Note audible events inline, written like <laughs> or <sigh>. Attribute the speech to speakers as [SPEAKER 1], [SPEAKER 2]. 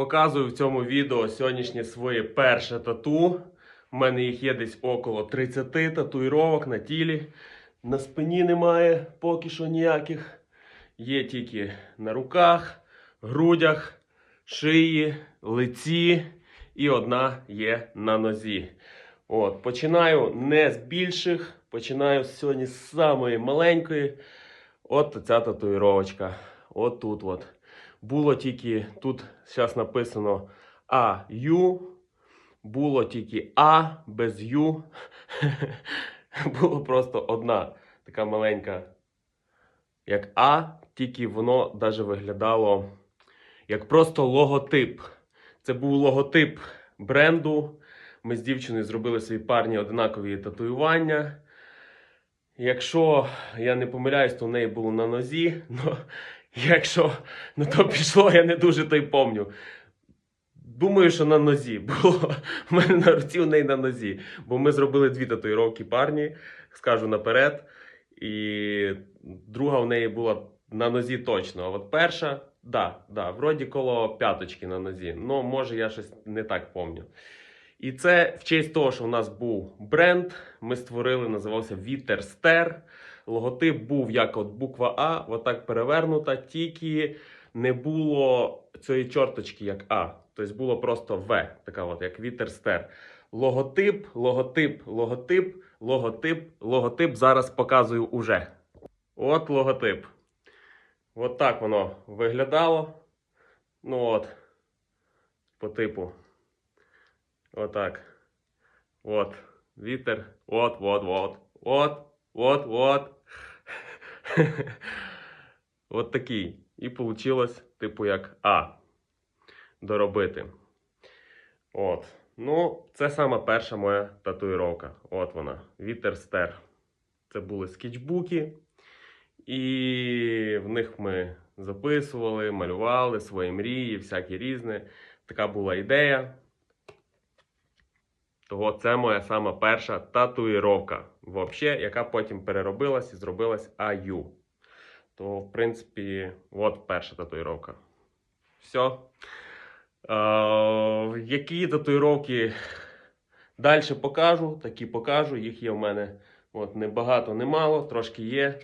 [SPEAKER 1] Показую в цьому відео сьогоднішнє своє перше тату. У мене їх є десь около 30 татуїровок на тілі. На спині немає поки що ніяких. Є тільки на руках, грудях, шиї, лиці і одна є на нозі. От, починаю не з більших, починаю сьогодні з самої маленької. От ця татуїровочка. От тут от. Було тільки тут зараз написано АЮ. Було тільки А без Ю. <laughs> Було просто одна така маленька, як А, тільки воно навіть виглядало як просто логотип. Це був логотип бренду. Ми з дівчиною зробили свої парні однакові татуювання. Якщо я не помиляюсь, то в неї було на нозі. <laughs> Ну, якщо на то пішло, я не дуже то й помню. Думаю, що на нозі було. У мене на руці у неї на нозі. Бо ми зробили дві татуїровки парні, скажу наперед. І друга в неї була на нозі точно. А от перша, да, да, вроді коло п'яточки на нозі. Ну, може, я щось не так пам'ятаю. І це в честь того, що у нас був бренд, ми створили, називався Вітерстер. Логотип був як от буква А, отак перевернута, тільки не було цієї чорточки як А. Тобто було просто В, така от, як Вітерстер. Логотип, логотип, логотип, логотип, логотип. Зараз показую уже. От логотип. От так воно виглядало. Ну от, по типу. Отак. От. Вітер. От, от, от. От, от, от. <laughs> От такий. І вийшло, типу, як А. Доробити. От. Ну, це сама перша моя татуїровка. От вона. Вітер стер. Це були скетчбуки. І в них ми записували, малювали свої мрії, всякі різне. Така була ідея. Того це моя сама перша татуїровка, вообще, яка потім переробилась і зробилась АЮ. То, в принципі, от перша татуїровка. Все. Е, які татуїровки далі покажу, такі покажу. Їх є в мене от, не багато, не мало, трошки є.